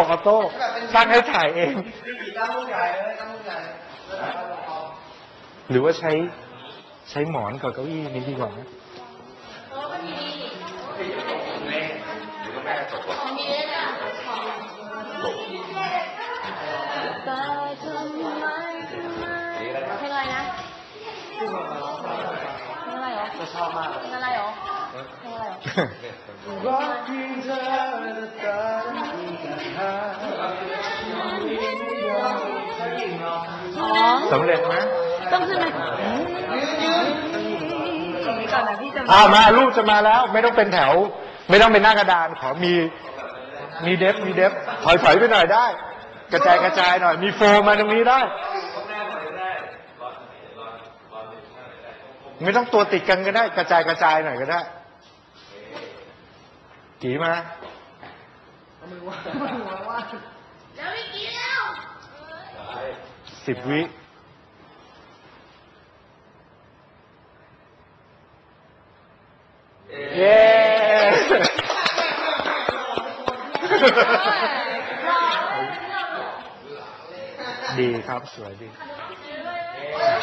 ออโต้ตั้งให้ถ่ายเองตั้งมุกใหญ่เลยตั้งมุกใหญ่แล้วถ่ายภาพละครหรือว่าใช้ใช้หมอนกับเก้าอี้นี้ดีกว่านะเพลงอะไรนะเพลงอะไรเหรอจะชอบมากเลยเพลงอะไรเหรอเพลงอะไรเหรอรักเพียงเธอ สำเร็จไหมต้องขึ้นไหมยืนยืนก่อนนะพี่จะอ่ามาลูกจะมาแล้ว ไม่ต้องเป็นแถว ไม่ต้องเป็นหน้ากระดานขอมีมีเดฟมีเดฟถอยถอยไปหน่อยได้ กระจายกระจายหน่อย มีโฟมมาตรงนี้ได้ ไม่ต้องตัวติดกันก็ได้ กระจายกระจายหน่อยก็ได้กี่มาแล้วไม่กินแล้วสิบวิ ดีครับ สวยดี